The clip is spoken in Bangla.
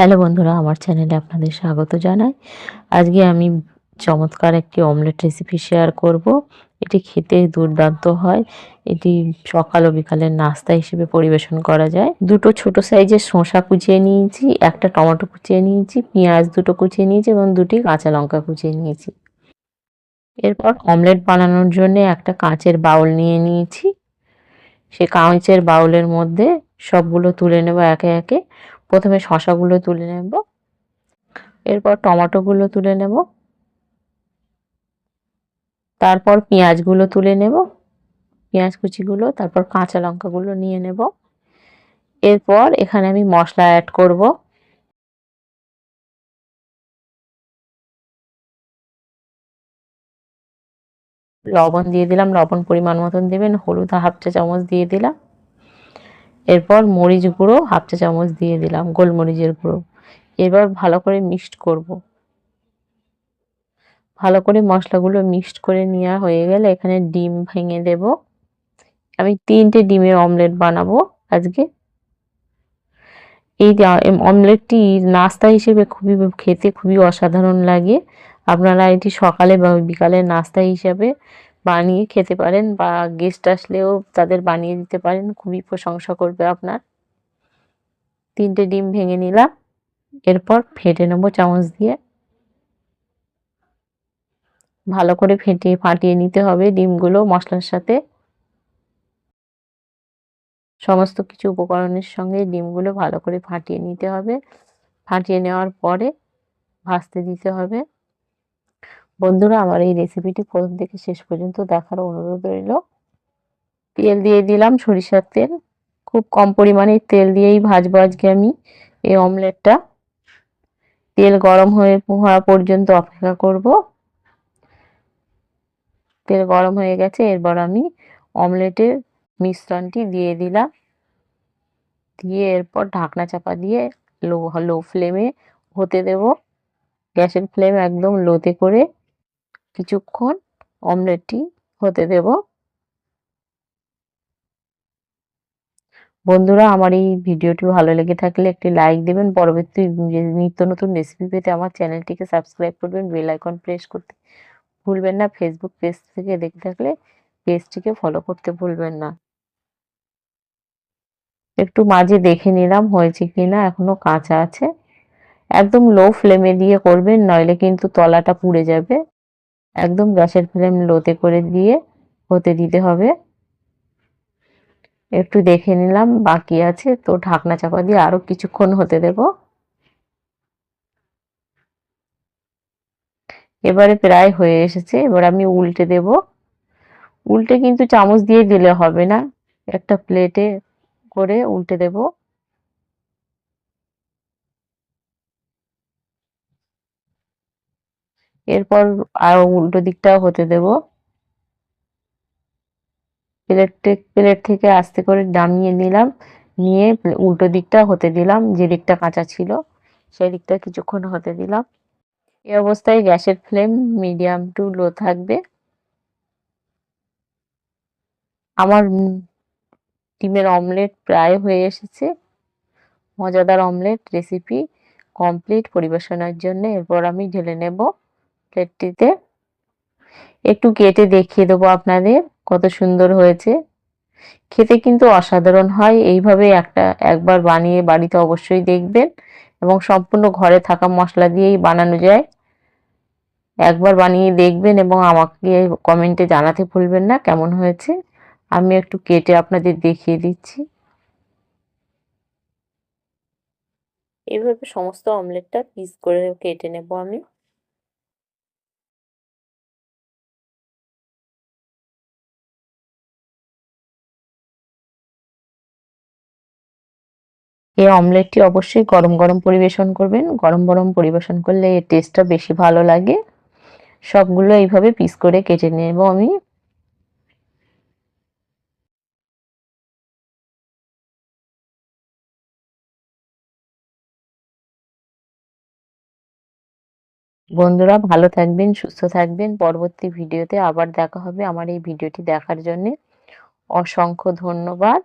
হ্যালো বন্ধুরা, আমার চ্যানেলে আপনাদের স্বাগত জানাই। আজকে আমি চমৎকার একটি অমলেট রেসিপি শেয়ার করব। এটি খেতে দুর্দান্ত হয়। এটি সকাল ও বিকালের নাস্তা হিসেবে পরিবেশন করা যায়। দুটো ছোট সাইজের শসা কুচিয়ে নিয়েছি, একটা টমেটো কুচিয়ে নিয়েছি, পেঁয়াজ দুটো কুচিয়ে নিয়েছি এবং দুটি কাঁচা লঙ্কা কুচিয়ে নিয়েছি। এরপর অমলেট বানানোর জন্য একটা কাঁচের বাউল নিয়ে নিয়েছি। সে কাঁচের বাউলের মধ্যে সবগুলো তুলে নেব একে একে। প্রথমে শশাগুলো তুলে নেব। এরপর টমেটোগুলো তুলে নেব। তারপর পেঁয়াজগুলো তুলে নেব। পেঁয়াজ কুচিগুলো, তারপর কাঁচা লঙ্কাগুলো নিয়ে নেব। এরপর এখানে আমি মশলা অ্যাড করব। লবণ দিয়ে দিলাম, লবণ পরিমাণ মতন দেবেন, হলুদ হাফ চা চামচ দিয়ে দিলাম। এরপর মরিচ গুঁড়ো হাফ চা চামচ দিয়ে দিলাম, গোলমরিচের গুঁড়ো। এবার ভালো করে মিক্সড করব। ভালো করে মশলাগুলো মিক্সড করে নেওয়া হয়ে গেলে এখানে ডিম ভেঙে দেব। আমি তিনটে ডিমের অমলেট বানাবো আজকে। এই অমলেটটি নাস্তা হিসেবে খুবই খেতে খুবই অসাধারণ লাগে। আপনারা এটি সকালে বা বিকালে নাস্তা হিসাবে বানিয়ে খেতে পারেন বা গেস্ট আসলেও তাদের বানিয়ে দিতে পারেন। খুবই প্রশংসা করবে আপনার। তিনটে ডিম ভেঙে নিলাম। এরপর ফেটে নেব চামচ দিয়ে। ভালো করে ফেটিয়ে ফাটিয়ে নিতে হবে ডিমগুলো মশলার সাথে। সমস্ত কিছু উপকরণের সঙ্গে ডিমগুলো ভালো করে ফাটিয়ে নিতে হবে। ফাটিয়ে নেওয়ার পরে ভাজতে দিতে হবে। বন্ধুরা, আমার এই রেসিপিটি প্রথম থেকে শেষ পর্যন্ত দেখার অনুরোধ রইল। তেল দিয়ে দিলাম সরিষার তেল। খুব কম পরিমাণে তেল দিয়েই ভাজবো আজকে আমি এই অমলেটটা তেল গরম হয়ে হওয়া পর্যন্ত অপেক্ষা করব। তেল গরম হয়ে গেছে, এরপর আমি অমলেটের মিশ্রণটি দিয়ে দিলাম। দিয়ে এরপর ঢাকনা চাপা দিয়ে লো লো ফ্লেমে হতে দেব। গ্যাসের ফ্লেম একদম লোতে করে কিছুক্ষণ অমলেটটি হতে দেব। বন্ধুরা, আমার এই ভিডিওটি ভালো লেগে থাকলে একটি লাইক দেবেন। পরবর্তী নিত্য নতুন রেসিপি পেতে আমার চ্যানেলটিকে সাবস্ক্রাইব করবেন বেল আইকন প্রেস করতে ভুলবেন না। ফেসবুক পেজ থেকে দেখে থাকলে পেজটিকে ফলো করতে ভুলবেন না। একটু মাঝে দেখে নিলাম, হয়েছে কিনা এখনও কাঁচা আছে। একদম লো ফ্লেমে দিয়ে করবেন, নইলে কিন্তু তলাটা পুড়ে যাবে। একদম গ্যাসের ফ্লেম লোতে করে দিয়ে হতে দিতে হবে। একটু দেখে নিলাম, বাকি আছে, তো ঢাকনা চাপা দিয়ে আরও কিছুক্ষণ হতে দেব। এবারে প্রায় হয়ে এসেছে, এবার আমি উল্টে দেব। উল্টে কিন্তু চামচ দিয়ে দিলে হবে না, একটা প্লেটে করে উল্টে দেবো। এরপর আর উল্টো দিকটাও হতে দেব। প্লেট প্লেট থেকে আস্তে করে নামিয়ে নিলাম, নিয়ে উল্টো দিকটা হতে দিলাম, যে দিকটা কাঁচা ছিল সেই দিকটা কিছুক্ষণ হতে দিলাম। এই অবস্থায় গ্যাসের ফ্লেম মিডিয়াম টু লো থাকবে। আমার ডিমের অমলেট প্রায় হয়ে এসেছে। মজাদার অমলেট রেসিপি কমপ্লিট পরিবেশনের জন্য এরপর আমি ঢেলে নেব। প্লেটটিতে। একটু কেটে দেখিয়ে দেবো আপনাদের কত সুন্দর হয়েছে। খেতে কিন্তু অসাধারণ হয়, এইভাবে একটা একবার বানিয়ে বাড়িতে অবশ্যই দেখবেন এবং সম্পূর্ণ ঘরে থাকা মশলা দিয়েই বানানো যায়। একবার বানিয়ে দেখবেন এবং আমাকে কমেন্টে জানাতে ভুলবেন না কেমন হয়েছে। আমি একটু কেটে আপনাদের দেখিয়ে দিচ্ছি। এইভাবে সমস্ত অমলেটটা পিস করে কেটে নেব আমি। এই অমলেটটি অবশ্যই গরম গরম পরিবেশন করবেন। গরম গরম পরিবেশন করলে এর টেস্টটা বেশি ভালো লাগে। সবগুলো এইভাবে পিস করে কেটে নেব আমি। বন্ধুরা, ভালো থাকবেন, সুস্থ থাকবেন। পরবর্তী ভিডিওতে আবার দেখা হবে আমার এই ভিডিওটি দেখার জন্যে। অসংখ্য ধন্যবাদ।